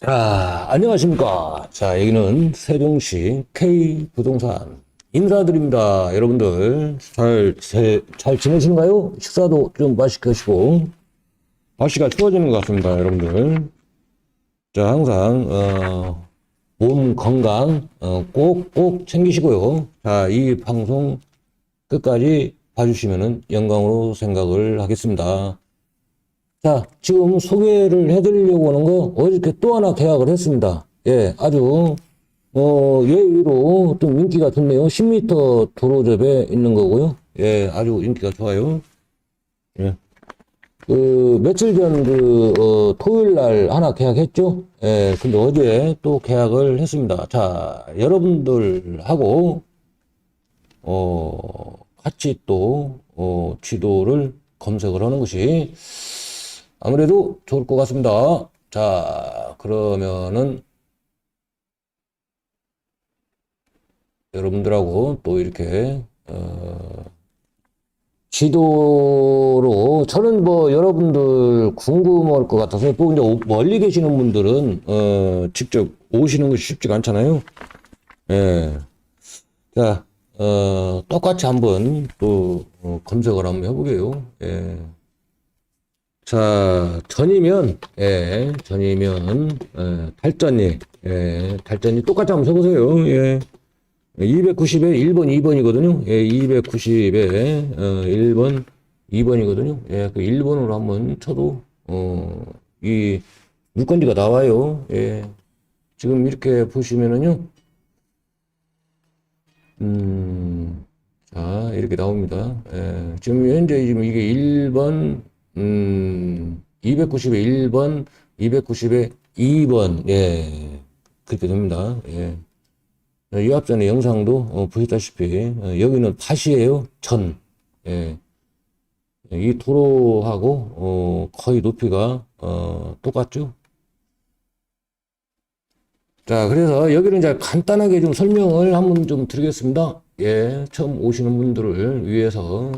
자, 안녕하십니까. 자, 여기는 세종시 K부동산 인사드립니다. 여러분들, 잘, 잘, 잘 지내시는가요? 식사도 좀 맛있게 하시고, 날씨가 추워지는 것 같습니다, 여러분들. 자, 항상, 어, 몸 건강, 어, 꼭, 꼭 챙기시고요. 자, 이 방송 끝까지 봐주시면 영광으로 생각을 하겠습니다. 자, 지금 소개를 해드리려고 하는 거 어저께 또 하나 계약을 했습니다. 예, 아주 어, 예의로 좀 인기가 좋네요. 10m 도로접에 있는 거고요. 예, 아주 인기가 좋아요. 예. 그 며칠 전 그 어, 토요일 날 하나 계약했죠. 예, 근데 어제 또 계약을 했습니다. 자, 여러분들하고 어, 같이 또 어, 지도를 검색을 하는 것이 아무래도 좋을 것 같습니다. 자, 그러면은 여러분들하고 또 이렇게 어, 지도로 저는 뭐 여러분들 궁금할 것 같아서 또 이제 오- 멀리 계시는 분들은 어, 직접 오시는 것이 쉽지가 않잖아요. 예. 자, 어, 똑같이 한번 또 어, 검색을 한번 해보게요. 예. 자, 전이면, 예, 전이면, 예, 달전이, 예, 달전이 똑같이 한번 써보세요. 예. 290에 1번, 2번이거든요. 예, 290에, 어, 1번, 2번이거든요. 예, 그 1번으로 한번 쳐도, 어, 이 물건지가 나와요. 예. 지금 이렇게 보시면은요, 음, 자, 이렇게 나옵니다. 예, 지금 현재 지금 이게 1번, 음, 290에 1번, 290에 2번, 예, 그렇게 됩니다. 예. 어, 이 앞전에 영상도 어, 보셨다시피 어, 여기는 밭이에요. 전. 예. 이 도로하고 어, 거의 높이가 어, 똑같죠. 자, 그래서 여기는 이제 간단하게 좀 설명을 한번 좀 드리겠습니다. 예, 처음 오시는 분들을 위해서.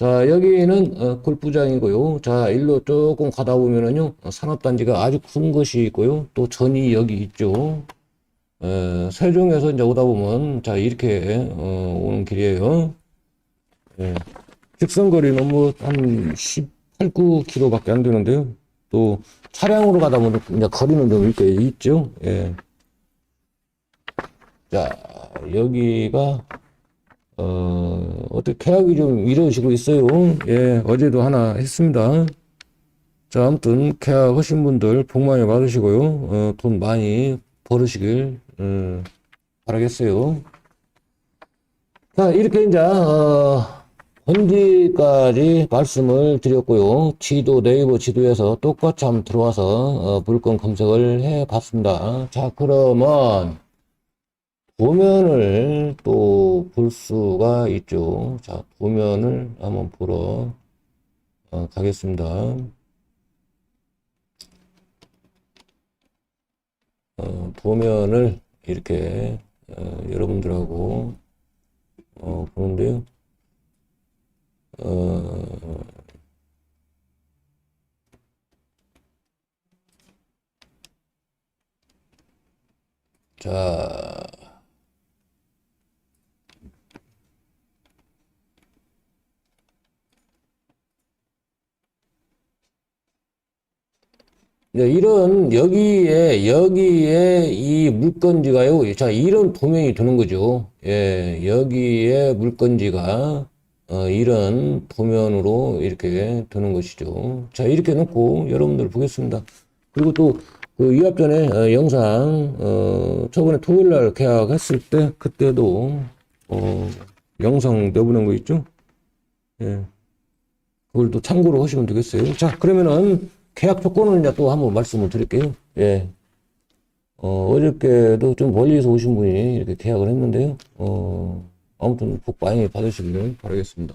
자, 여기는 어, 골프장이고요. 자, 일로 조금 가다 보면은요, 어, 산업단지가 아주 큰 것이 있고요. 또 전이 여기 있죠. 에, 세종에서 이제 오다 보면, 자, 이렇게, 어, 오는 길이에요. 예. 직선거리는 뭐, 한 18, 9km밖에 안 되는데요. 또, 차량으로 가다 보면, 이제 거리는 좀 이렇게 있죠. 예. 자, 여기가, 어, 어떻게 계약이 좀 이루어지고 있어요. 예, 어제도 하나 했습니다. 자, 아무튼 계약하신 분들 복 많이 받으시고요. 어, 돈 많이 벌으시길 음, 바라겠어요. 자, 이렇게 이제 어, 본지까지 말씀을 드렸고요. 지도 네이버 지도에서 똑같이 한번 들어와서 어, 물건 검색을 해 봤습니다. 자, 그러면 도면을 또 볼 수가 있죠. 자, 도면을 한번 보러 어, 가겠습니다. 어, 도면을 이렇게 어, 여러분들하고 어, 보는데요. 어, 자, 이런 여기에 여기에 이 물건지가요. 자, 이런 도면이 되는 거죠. 예, 여기에 물건지가 어, 이런 도면으로 이렇게 되는 것이죠. 자, 이렇게 놓고 여러분들 보겠습니다. 그리고 또 그 이합 전에 어, 영상 어, 저번에 토요일 날 계약했을 때 그때도 어, 영상 내보낸 거 있죠? 예. 그걸 또 참고로 하시면 되겠어요. 자, 그러면은 계약 조건을 이제 또 한번 말씀을 드릴게요. 예. 어, 어저께도 좀 멀리서 오신 분이 이렇게 계약을 했는데요. 어, 아무튼 복 많이 받으시길 바라겠습니다.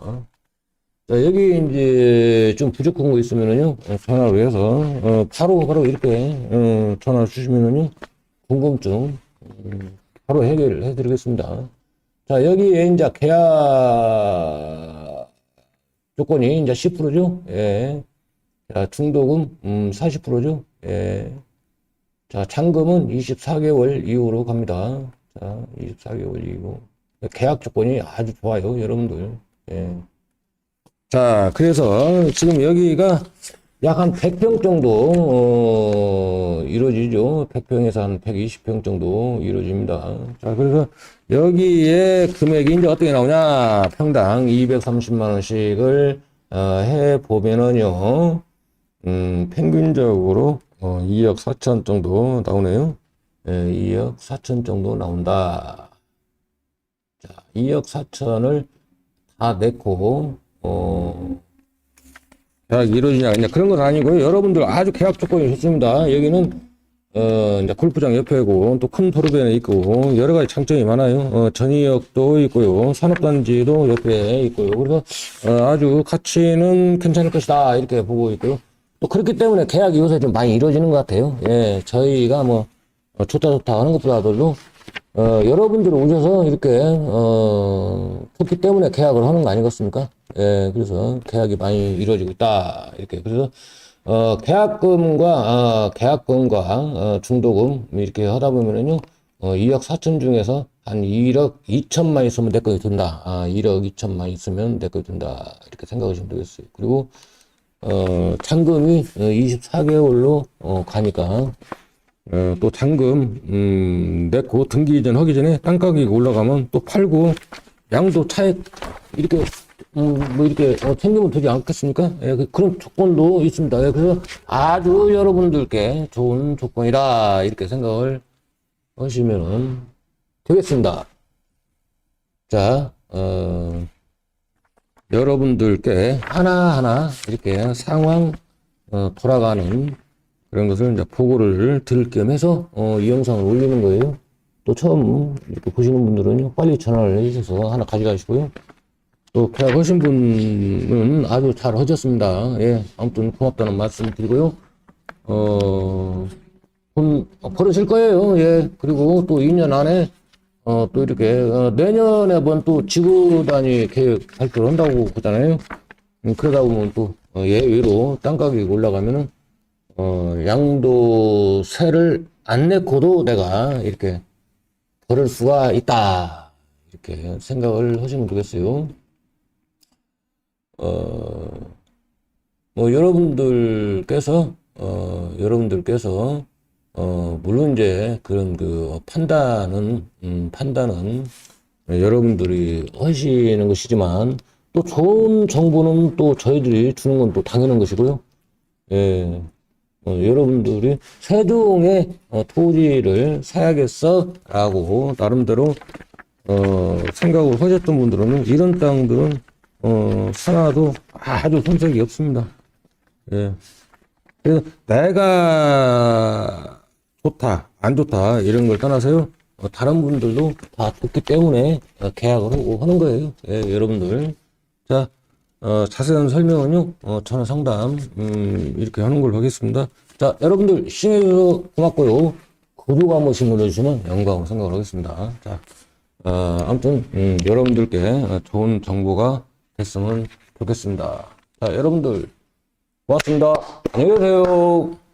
자, 여기 이제 좀 부족한 거 있으면은요, 어, 전화로 해서, 어, 바로, 바로 이렇게, 어, 전화 주시면은요, 궁금증, 음, 바로 해결을 해드리겠습니다. 자, 여기에 이제 계약 조건이 이제 10%죠? 예. 자, 중도금, 음, 40%죠? 예. 자, 잔금은 24개월 이후로 갑니다. 자, 24개월 이후. 계약 조건이 아주 좋아요, 여러분들. 예. 자, 그래서 지금 여기가 약 한 100평 정도, 어, 이루어지죠. 100평에서 한 120평 정도 이루어집니다. 자, 그래서 여기에 금액이 이제 어떻게 나오냐. 평당 230만 원씩을, 어, 해 보면은요, 음, 평균적으로, 어, 2억 4천 정도 나오네요. 예, 2억 4천 정도 나온다. 자, 2억 4천을 다 내고, 어, 계약이 이루어지냐, 그냥 그런 건 아니고요. 여러분들 아주 계약 조건이 좋습니다. 여기는, 어, 이제 골프장 옆에고, 또 큰 도로변에 있고, 여러 가지 장점이 많아요. 어, 전이역도 있고요. 산업단지도 옆에 있고요. 그래서, 어, 아주 가치는 괜찮을 것이다. 이렇게 보고 있고요. 또 그렇기 때문에 계약이 요새 좀 많이 이루어지는 것 같아요. 예, 저희가 뭐, 어, 좋다 좋다 하는 것보다도, 어, 여러분들 오셔서 이렇게, 어, 좋기 때문에 계약을 하는 거 아니겠습니까? 예, 그래서 계약이 많이 이루어지고 있다. 이렇게. 그래서, 어, 계약금과, 어, 계약금과, 어, 중도금, 이렇게 하다 보면은요, 어, 2억 4천 중에서 한 1억 2천만 있으면 내 거에 든다. 아, 1억 2천만 있으면 내 거에 든다. 이렇게 생각하시면 되겠어요. 그리고, 어, 잔금이 24개월로, 어, 가니까, 어, 또 잔금, 음, 내고 등기 이전 하기 전에 땅 가격이 올라가면 또 팔고, 양도 차액, 이렇게, 음, 뭐 이렇게, 어, 챙기면 되지 않겠습니까? 예, 그- 그런 조건도 있습니다. 예, 그래서 아주 여러분들께 좋은 조건이다. 이렇게 생각을 하시면 되겠습니다. 자, 어, 여러분들께 하나하나 이렇게 상황, 어, 돌아가는 그런 것을 이제 보고를 드릴 겸 해서 어, 이 영상을 올리는 거예요. 또 처음 이렇게 보시는 분들은요, 빨리 전화를 해주셔서 하나 가져가시고요. 또 계약하신 분은 아주 잘 하셨습니다. 예, 아무튼 고맙다는 말씀 드리고요. 어, 돈 벌으실 거예요. 예, 그리고 또 2년 안에 어, 또 이렇게 어, 내년에 번또 지구 단위 계획 발표를 한다고 보잖아요. 음, 그러다 보면 또 어, 예외로 땅 가격이 올라가면은 어, 양도세를 안 내고도 내가 이렇게 벌을 수가 있다. 이렇게 생각을 하시면 되겠어요. 어, 뭐, 여러분들께서, 어, 여러분들께서, 어, 물론 이제 그런 그 판단은, 음, 판단은 여러분들이 하시는 것이지만 또 좋은 정보는 또 저희들이 주는 건 또 당연한 것이고요. 예. 어, 여러분들이 세종의 어, 토지를 사야겠어 라고 나름대로 어, 생각을 하셨던 분들은 이런 땅들은 어, 하나도 아주 손색이 없습니다. 예. 그래서 내가 좋다, 안 좋다 이런 걸 떠나서요. 어, 다른 분들도 다 좋기 때문에 어, 계약을 하고 하는 거예요. 예, 여러분들. 자, 어, 자세한 설명은요, 어, 전화 상담, 음, 이렇게 하는 걸로 하겠습니다. 자, 여러분들 시청해주셔서 고맙고요. 구독 한 번씩 눌러주시면 영광으로 생각을 하겠습니다. 자, 어, 아무튼, 음, 여러분들께 어, 좋은 정보가 됐으면 좋겠습니다. 자, 여러분들, 고맙습니다. 안녕히 계세요.